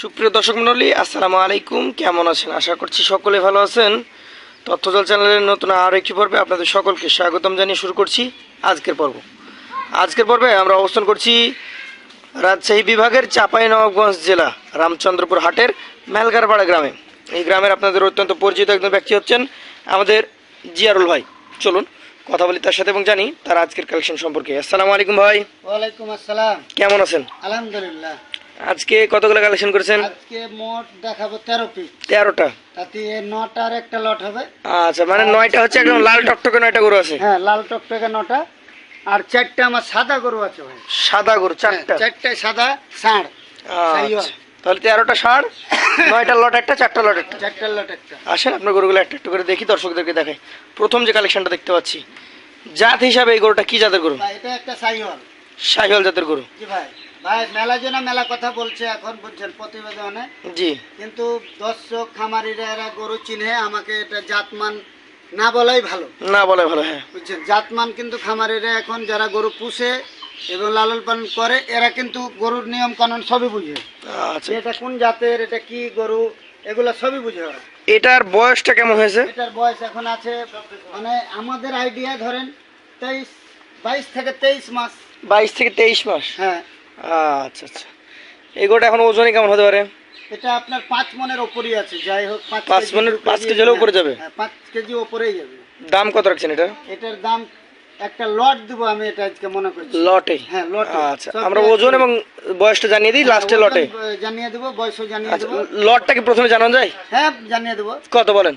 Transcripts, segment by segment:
সুপ্রিয় দর্শক মণ্ডলী আসসালামু আলাইকুম। কেমন আছেন? আশা করছি সকলে ভালো আছেন। তথ্যজল চ্যানেলের নতুন আরও একটি পর্বে আপনাদের সকলকে স্বাগতম জানিয়ে শুরু করছি আজকের পর্ব। আজকের পর্বে আমরা অবস্থান করছি রাজশাহী বিভাগের চাঁপাইনবাবগঞ্জ জেলা রামচন্দ্রপুর হাটের মেলগারপাড়া গ্রামে। এই গ্রামের আপনাদের অত্যন্ত পরিচিত একজন ব্যক্তি হচ্ছেন আমাদের জিয়ারুল ভাই। চলুন কথা বলি তার সাথে এবং জানি তার আজকের কালেকশন সম্পর্কে। আসসালামু আলাইকুম ভাই। ওয়ালাইকুম আসসালাম। কেমন আছেন? আলহামদুলিল্লাহ। আজকে কতগুলো কালেকশন করেছেন? আজকে মোট দেখাবো তেরো পিস তেরোটা? তাতে এ নটার একটা লট হবে। আচ্ছা মানে নয়টা হচ্ছে একদম লাল টকটকে নয়টা গরু আছে? হ্যাঁ লাল টকটকে নটা। আর চারটা আমার সাদা গরু আছে ভাই। সাদা গরু চারটা? হ্যাঁ, চারটায় সাদা ষাঁড়। আচ্ছা তাহলে তেরোটা ষাঁড় নয়টা লট একটা চারটা লট একটা। চারটার লট একটা। আসেন আপনার গরুগুলো একটা একটা করে দেখি দর্শকদেরকে দেখাই। প্রথম যে কালেকশনটা দেখতে পাচ্ছি জাত হিসাবে এই গরুটা কি জাতের গরু? ভাই, এটা একটা সাইওয়াল। শাহিওয়াল জাতের গরু। জি ভাই। ভাই মেলা জন মেলা কথা বলছে এখন বুঝছেন প্রতিবেদনে। জি। কিন্তু দর্শক খামারিরা এরা গরু চিনে আমাকে এটা জাতমান না বলাই ভালো। না ভালো হ্যাঁ। বুঝছেন জাতমান কিন্তু খামারিরা এখন যারা গরু পুষে এবং লালন পালন করে এরা কিন্তু গরুর নিয়ম কানুন সবই বুঝে। আচ্ছা। এটা কোন জাতের এটা কি গরু এগুলো সবই বুঝে এটার বয়সটা কেমন হয়েছে? এটার বয়স এখন আছে মানে আমাদের আইডিয়া ধরেন তেইশ বাইশ থেকে তেইশ মাস। বাইশ থেকে তেইশ মাস। হ্যাঁ। আচ্ছা আচ্ছা। এই গরুটা এখন ওজনে কেমন হতে পারে? এটা আপনার পাঁচ মনের ওপরই আছে যাই হোক পাঁচ মনের- পাঁচ কেজি হলেও উপরে যাবে? হ্যাঁ, পাঁচ কেজি ওপরেই যাবে। দাম কত রাখছেন এটা? এটার দাম একটা লট দেবো আমি এটা আজকে মনে করছি। লটে? হ্যাঁ লটে। আচ্ছা আমরা ওজন এবং বয়সটা জানিয়ে দিই লাস্টে লটে। জানিয়ে দেবো বয়সও জানিয়ে আচ্ছা দেবো। লটটা কি প্রথমে জানানো যায়? হ্যাঁ জানিয়ে দেবো। কত বলেন?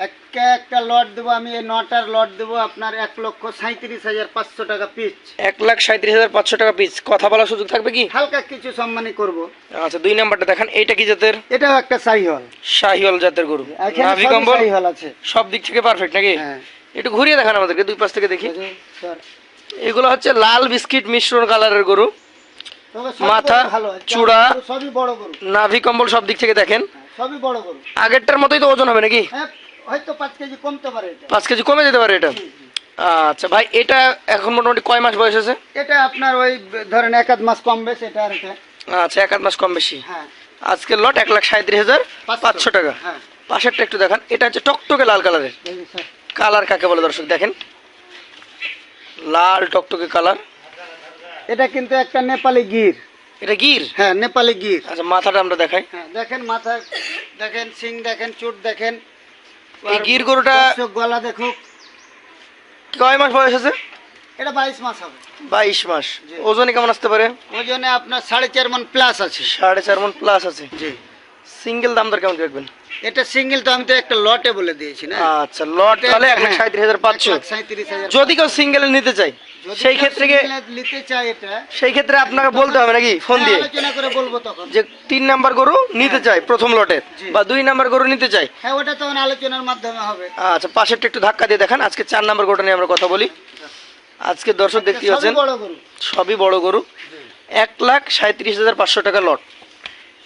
একটা একটা লট দেবো আমি এই নটার লট দেবো আপনার এক লক্ষ সাঁত্রিশ হাজার পাঁচশো টাকা পিস এক লাখ সাঁত্রিশ হাজার পাঁচশো টাকা পিস কথা বলার সুযোগ থাকবে কি? হালকা কিছু সম্মানী করব। আচ্ছা দুই নাম্বারটা দেখান। এইটা কি জাতের? এটাও একটা জাতের গরু। নাভি কম্বল? আছে। সব দিক থেকে পারফেক্ট নাকি? হ্যাঁ। একটু ঘুরিয়ে দেখান আমাদেরকে দুই পাশ থেকে দেখি। এগুলো হচ্ছে লাল বিস্কিট মিশ্রণ কালারের গরু। মাথা, চূড়া। গরু সবই বড় গরু। নাভি কম্বল সব দিক থেকে দেখেন। হ্যাঁ, সবই বড় গরু। আগেরটার মতোই তো ওজন হবে নাকি? হ্যাঁ হয়তো পাঁচ কেজি কমতে পারে এটা। পাঁচ কেজি কমে যেতে পারে এটা? আচ্ছা ভাই এটা এখন মোটামুটি কয় মাস বয়স আছে এটা আপনার ওই ধরেন এক আধ মাস কম বেশ এটা আর এটা। আচ্ছা এক আধ মাস কম বেশি। হ্যাঁ। আজকের লট এক লাখ সাঁত্রিশ হাজার পাঁচশো। টাকা। হ্যাঁ। পাশেরটা একটু দেখান এটা হচ্ছে টকটকে লাল কালারের। কালার কাকে বলে দর্শক দেখেন। লাল টকটকে কালার। এটা কিন্তু একটা নেপালি গির। এটা গির? হ্যাঁ নেপালি গির। আচ্ছা মাথাটা আমরা দেখাই। হ্যাঁ দেখেন মাথা দেখেন সিং দেখেন চুট দেখেন এই গির গরুটা গলা দেখুক। কয় মাস বয়স আছে? এটা বাইশ মাস হবে। বাইশ মাস। ওজনে কেমন আসতে পারে? ওজনে আপনার সাড়ে চার মন প্লাস আছে। সাড়ে চার মন প্লাস আছে। জি। সিঙ্গেল দাম দর কেমন রাখবেন? এটা সিঙ্গেল তো আমি তো একটা লটে বলে দিয়েছি না? আচ্ছা লট এটা- তাহলে এক লাখ হ্যাঁ, সাঁত্রিশ হাজার পাঁচশো। যদি কেউ সিঙ্গেল নিতে চাই সেই ক্ষেত্রে নিতে চাই এটা সেই ক্ষেত্রে আপনাকে বলতে হবে নাকি ফোন হ্যাঁ, দিয়ে? আলোচনা করে বলব তখন। যে তিন নাম্বার গরু নিতে চাই প্রথম লটের বা দুই নাম্বার গরু নিতে চাই হ্যাঁ ওটা তখন আলোচনার মাধ্যমে হবে। আচ্ছা পাশেরটা একটু ধাক্কা দিয়ে দেখান আজকে চার নাম্বার গরুটা নিয়ে আমরা কথা বলি। আজকে দর্শক দেখতে পাচ্ছেন সবই বড় গরু। এক লাখ সাঁত্রিশ হাজার পাঁচশো টাকা লট।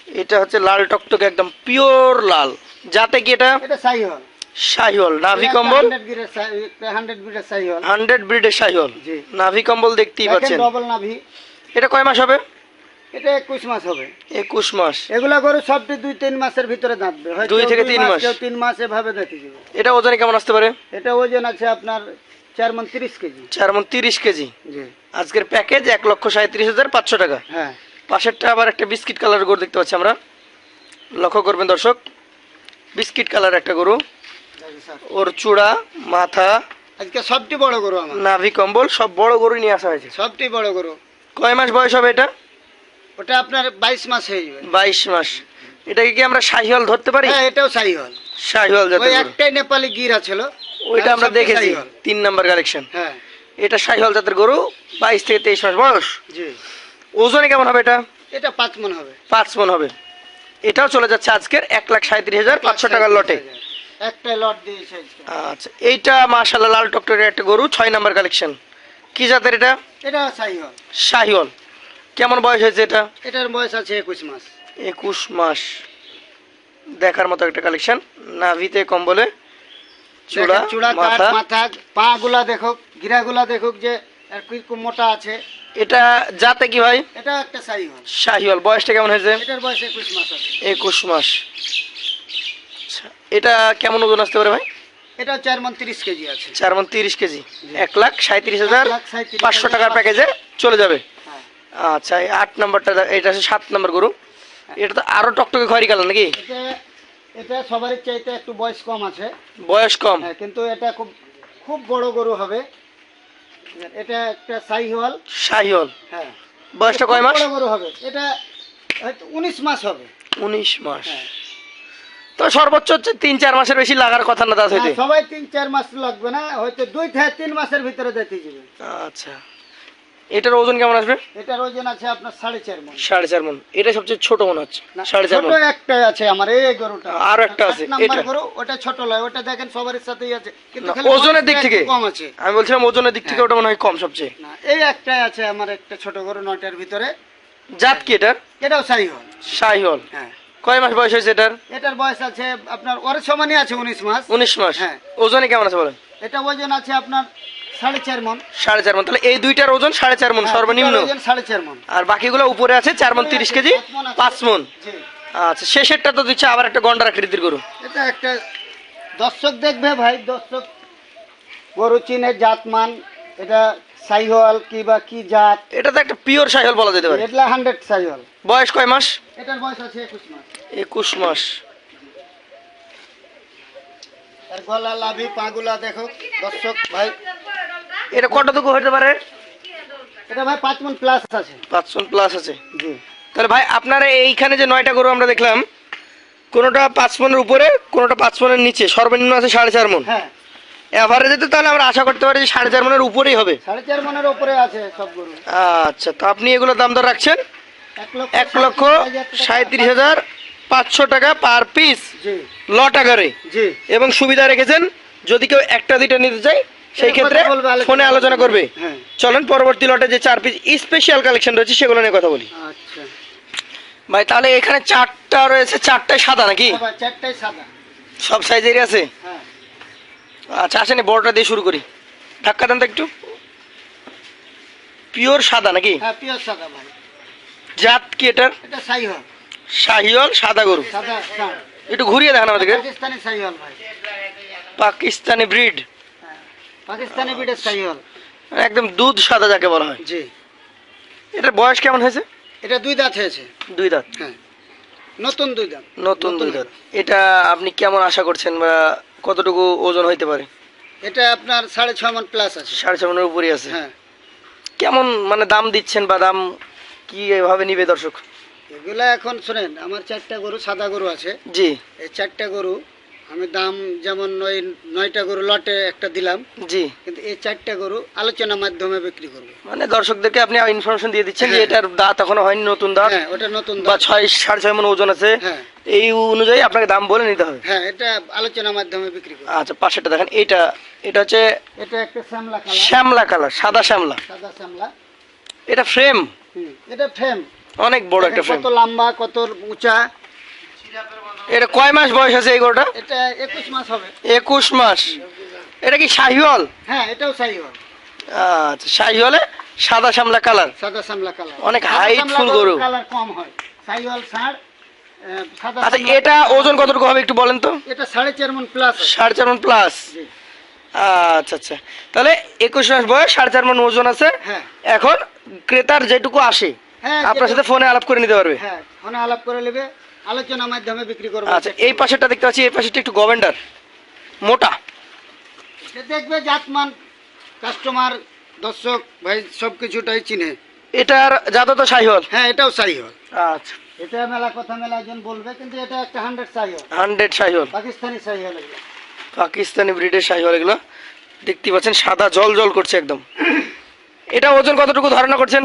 এটা হচ্ছে লাল টকটকে একদম পিওর লাল। যাতে কি এটা? এটা সাইহল। নাভি কম্বল? হান্ড্রেড গিরের হান্ড্রেড গিরের সাইহল। হান্ড্রেড ব্রিডের শাহিওয়াল জি। নাভি কম্বল দেখতেই পাচ্ছেন। ডবল নাভি। এটা কয় মাস হবে? এটা একুশ মাস হবে। একুশ মাস। এগুলা গরু সবটি দুই তিন মাসের ভিতরে দাঁতবে। থেকে মাস। মাস। এভাবে যাবে এটা ওজনে কেমন আসতে পারে? এটা ওজন আছে আপনার কেজি। কেজি। জি। আজকের প্যাকেজ এক লক্ষ সাঁত্রিশ হাজার পাঁচশো টাকা। হ্যাঁ। পাশেরটা আবার একটা বিস্কিট কালার গরু দেখতে পাচ্ছি আমরা। লক্ষ্য করবেন দর্শক বিস্কিট কালার একটা গরু। ওর চূড়া মাথা আজকে সবটি বড় গরু আমার। নাভি কম্বল সব বড় গরু নিয়ে আসা হয়েছে। সবটি বড় গরু। কয় মাস বয়স হবে এটা? ওটা আপনার বাইশ মাস হয়ে যাবে। বাইশ মাস। এটাকে কি আমরা শাহিওয়াল ধরতে পারি? হ্যাঁ এটাও সাইহল শাহিওয়াল ওই একটাই নেপালি গিরা ছিল ওইটা আমরা দেখেছি শাহিওয়াল। তিন নাম্বার কালেকশন হ্যাঁ। এটা শাহিওয়াল জাতের গরু বাইশ থেকে তেইশ মাস বয়স। জি। ওজনে কেমন হবে এটা? এটা পাঁচ মন হবে। পাঁচ মন হবে। এটাও চলে যাচ্ছে আজকের এক লাখ সাঁত্রিশ হাজার পাঁচশো টাকার লটে। লট দিয়েছে আচ্ছা এইটা মাশাল্লাহ লাল টকটকের একটা গরু ছয় নাম্বার কালেকশন কি জাতের এটা? এটা শাহিওয়াল। কেমন বয়স হয়েছে এটা? এটার বয়স আছে একুশ মাস। একুশ মাস। দেখার মতো একটা কালেকশন নাভিতে কম্বলে চূড়া চূড়া মাথা। পা গুলা দেখুক গিরা গুলা দেখুক যে আর কি মোটা আছে। এটা যাতে কি ভাই? এটা একটা হল শাহিওয়াল। বয়সটা কেমন হয়েছে? এটার বয়স একুশ মাস আছে। একুশ মাস। আচ্ছা, এটা কেমন ওজন আসতে পারে ভাই? এটা চার মন তিরিশ কেজি আছে। চার মন তিরিশ কেজি। এক লাখ সাঁত্রিশ হাজার এক লাখ সাঁইত্রিশ পাঁচশো হাজার টাকার প্যাকেজে চলে যাবে। হ্যাঁ। আচ্ছা এই আট নম্বরটা এটা হচ্ছে সাত নম্বর গরু। এটা তো আরও টকটকে খয়রি কালার নাকি? এটা এটা সবারই চাইতে একটু বয়স কম আছে। বয়স কম। হ্যাঁ কিন্তু এটা খুব খুব বড় গরু হবে। এটা একটা হ্যাঁ। বয়সটা কয় মাস? বড় হবে। এটা হয়তো উনিশ মাস হবে। উনিশ মাস। হ্যাঁ। তো সর্বোচ্চ হচ্ছে তিন চার মাসের বেশি লাগার কথা না হইতে? হ্যাঁ, সবাই তিন চার মাস লাগবে না হয়তো দুই থেকে তিন মাসের ভিতরে যেতে যাবে। আচ্ছা। এটার ওজন কেমন আসবে? এটার ওজন আছে আপনার সাড়ে চার মন। সাড়ে চার মন। এটা সবচেয়ে ছোট মনে হচ্ছে। সাড়ে চার মন। একটাই আছে আমার এই গরুটা। আরও একটা আছে, এটা। গরু ওটা ছোট লয় ওটা দেখেন সবার সাথেই আছে কিন্তু ওজনের দিক থেকে? কম আছে। আমি বলছিলাম ওজনের দিক থেকে হ্যাঁ। ওটা মনে হয় কম সবচেয়ে। না এই একটাই আছে আমার একটা ছোট গরু নয়টার ভিতরে। জাত কি এটার? এটাও সাই হল শাহিওল হ্যাঁ। কয় মাস বয়স হয়েছে এটার? এটার বয়স আছে আপনার ওর সমানই আছে উনিশ মাস। উনিশ মাস। হ্যাঁ। ওজনে কেমন আছে বলেন? এটা ওজন আছে আপনার সাড়ে চার মন। সাড়ে চার মন। তাহলে এই দুইটার ওজন সাড়ে চার মন হ্যাঁ, সর্বনিম্ন। সাড়ে চার মন। আর বাকিগুলো উপরে আছে চার মন তিরিশ কেজি। পাঁচ মন। আচ্ছা শেষেরটা তো দিচ্ছে আবার একটা গন্ডার আকৃতির গরু। এটা একটা দর্শক দেখবে ভাই দর্শক। গরু চিনে জাতমান এটা সাইহল কি বা কি জাত? এটা তো একটা পিওর সাইহল বলা যেতে পারে। এটা হান্ড্রেড সাইহল। বয়স কয় মাস? এটার বয়স আছে একুশ মাস। একুশ মাস। আর গলা লাভি পাগুলা দেখো। দর্শক ভাই এটা কতটুকু হতে পারে? এটা ভাই পাঁচ মন প্লাস আছে। পাঁচ মন প্লাস আছে। জি। তাহলে ভাই আপনারা এইখানে যে নয়টা গরু আমরা দেখলাম কোনোটা পাঁচ মনের উপরে কোনোটা পাঁচ মনের নিচে সর্বনিম্ন আছে সাড়ে চার মন। হ্যাঁ। এভারেজে তো তাহলে আমরা আশা করতে পারি যে সাড়ে চার মনের উপরেই হবে। সাড়ে চার মনের উপরে আছে সব গরু। আচ্ছা তো আপনি এগুলো দাম দর রাখছেন? এক লক্ষ সাঁত্রিশ হাজার পাঁচশো টাকা পার পিস লট আকারে। এবং সুবিধা রেখেছেন যদি কেউ একটা দুইটা নিতে চায় সেই ক্ষেত্রে ফোনে আলোচনা করবে। হ্যাঁ। চলেন পরবর্তী লটে যে চার পিস স্পেশাল কালেকশন রয়েছে সেগুলো নিয়ে কথা বলি। আচ্ছা। ভাই তাহলে এখানে চারটা রয়েছে চারটায় সাদা নাকি? আবার সাদা। সব সাইজেরই আছে? হ্যাঁ। আচ্ছা আসেন বড়টা দিয়ে শুরু করি। ধাক্কা দেন তো একটু। পিওর সাদা নাকি? হ্যাঁ পিওর সাদা ভাই। জাত কি এটার? এটা সাইহল শাহিওল সাদা গরু। সাদা। একটু ঘুরিয়ে দেখান আমাদেরকে। পাকিস্তানি সাইহল ভাই। পাকিস্তানি ব্রিড হ্যাঁ, পাকিস্তানি বিটের সাইহল একদম দুধ সাদা যাকে বলা হয়। জি। এটার বয়স কেমন হয়েছে? এটা দুই দাঁত হয়েছে। দুই দাঁত। হ্যাঁ। নতুন দুই দাঁত। নতুন দুই দাঁত। এটা আপনি কেমন আশা করছেন বা কতটুকু ওজন হইতে পারে? এটা আপনার সাড়ে ছ মন প্লাস আছে। সাড়ে ছয় মনের উপরই আছে। হ্যাঁ। কেমন মানে দাম দিচ্ছেন বা দাম কি এভাবে নিবে দর্শক? এগুলা এখন শোনেন আমার চারটা গরু সাদা গরু আছে। জি। এই চারটা গরু আমি দাম যেমন ওই নয়টা গরু লটে একটা দিলাম। জি। কিন্তু এই চারটা গরু আলোচনার মাধ্যমে বিক্রি করব। মানে দর্শকদেরকে আপনি ইনফরমেশন দিয়ে দিচ্ছেন যে হ্যাঁ। এটার দাঁত এখনও হয়নি নতুন দাঁত। হ্যাঁ ওটা নতুন বা ছয় সাড়ে ছয় মন ওজন আছে। হ্যাঁ। এই অনুযায়ী আপনাকে দাম বলে নিতে হবে। হ্যাঁ এটা আলোচনার মাধ্যমে বিক্রি করব। আচ্ছা পাশেটা দেখেন এটা এটা হচ্ছে এটা একটা শ্যামলা কালার। শ্যামলা কালার সাদা শ্যামলা। সাদা শ্যামলা। এটা ফ্রেম এটা ফ্রেম অনেক বড় একটা ফ্রেম কত লম্বা কত উঁচা। এটা কয় মাস বয়স আছে এই গরুটা? এটা একুশ মাস হবে। একুশ মাস। এটা কি শাহিওয়াল? হ্যাঁ এটাও আচ্ছা শাহিওয়ালে সাদা শ্যামলা কালার? সাদা শ্যামলা কালার। অনেক হাইটফুল গরু। কালার কম হয়। ষাঁড় আচ্ছা এটা ওজন কতটুকু হবে একটু বলেন তো? এটা সাড়ে চার মন প্লাস সাড়ে চার মন প্লাস আচ্ছা আচ্ছা। তাহলে একুশ মাস বয়স সাড়ে চার মন ওজন আছে। হ্যাঁ। এখন ক্রেতার যেটুকু আসে হ্যাঁ আপনার সাথে ফোনে আলাপ করে নিতে পারবে। হ্যাঁ ফোনে আলাপ করে নেবে। আলোচনার মাধ্যমে বিক্রি করব। আচ্ছা এই পাশেরটা দেখতে পাচ্ছি এই পাশেরটা একটু গভেন্ডার মোটা। সে দেখবে জাতমান কাস্টমার দর্শক ভাই সব কিছুটাই চিনে। এটার জাত তো শাহিওয়াল হ্যাঁ এটাও সাইহল। আচ্ছা। এটা মেলা কথা মেলা একজন বলবে কিন্তু এটা একটা হান্ড্রেড সাইহল। হান্ড্রেড শাহিওয়াল পাকিস্তানি সাইহল এগুলো। পাকিস্তানি ব্রিডের শাহিওয়াল এগুলো। দেখতে পাচ্ছেন সাদা জল জল করছে একদম। এটা ওজন কতটুকু ধারণা করছেন?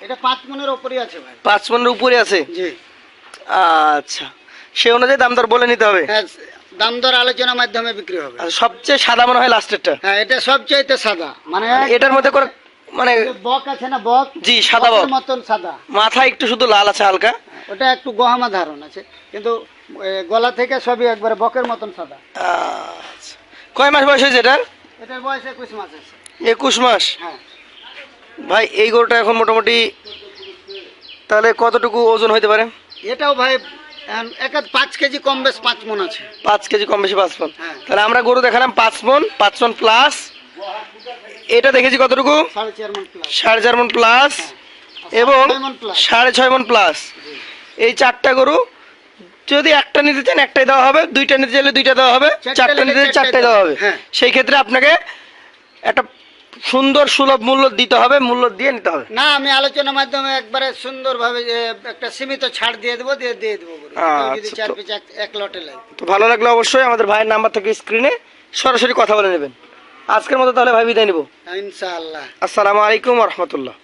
এটা পাঁচ মনের ওপরই আছে ভাই। পাঁচ মনের উপরে আছে? জি। আচ্ছা। সে অনুযায়ী দাম দর বলে নিতে হবে। হ্যাঁ দাম দর আলোচনার মাধ্যমে বিক্রি হবে। সবচেয়ে সাদা মনে হয় লাস্টেরটা। হ্যাঁ এটা সবচাইতে সাদা। মানে এটার মধ্যে করে মানে বক আছে না বক? জি, সাদা বক। মতন সাদা। মাথা একটু শুধু লাল আছে হালকা। ওটা একটু গহমা ধারণ আছে। কিন্তু গলা থেকে সবই একবারে বকের মতন সাদা। আচ্ছা। কয় মাস বয়স হয়েছে এটার? এটার বয়স একুশ মাস আছে। একুশ মাস? হ্যাঁ। ভাই এই গরুটা এখন মোটামুটি তাহলে কতটুকু ওজন হইতে পারে? এটাও ভাই পাঁচ কেজি কম বেশ পাঁচ মন আছে। পাঁচ কেজি কম বেশি পাঁচ মন। হ্যাঁ। তাহলে আমরা গরু দেখালাম পাঁচ মন পাঁচ মন প্লাস এটা দেখেছি কতটুকু? সাড়ে চার মন প্লাস প্লাস এবং। সাড়ে ছয় মন প্লাস এই চারটা গরু যদি একটা নিতে চান একটাই দেওয়া হবে দুইটা নিতে চাইলে দুইটা দেওয়া হবে চারটা নিতে চারটাই দেওয়া হবে। হ্যাঁ। সেই ক্ষেত্রে আপনাকে একটা সুন্দর সুলভ মূল্য দিতে হবে মূল্য দিয়ে নিতে হবে। না আমি আলোচনার মাধ্যমে একবারে সুন্দর ভাবে একটা সীমিত ছাড় দিয়ে দেবো দিয়ে দিয়ে দেবো। আচ্ছা, যদি চার তো- পিস এক- এক লটে লাগে। তো ভালো লাগল অবশ্যই আমাদের ভাইয়ের নাম্বার থেকে স্ক্রিনে সরাসরি কথা বলে নেবেন। আজকের মতো তাহলে ভাই বিদায় নিব। ইনশাআল্লাহ। আসসালামু আলাইকুম রহমতুল্লাহ।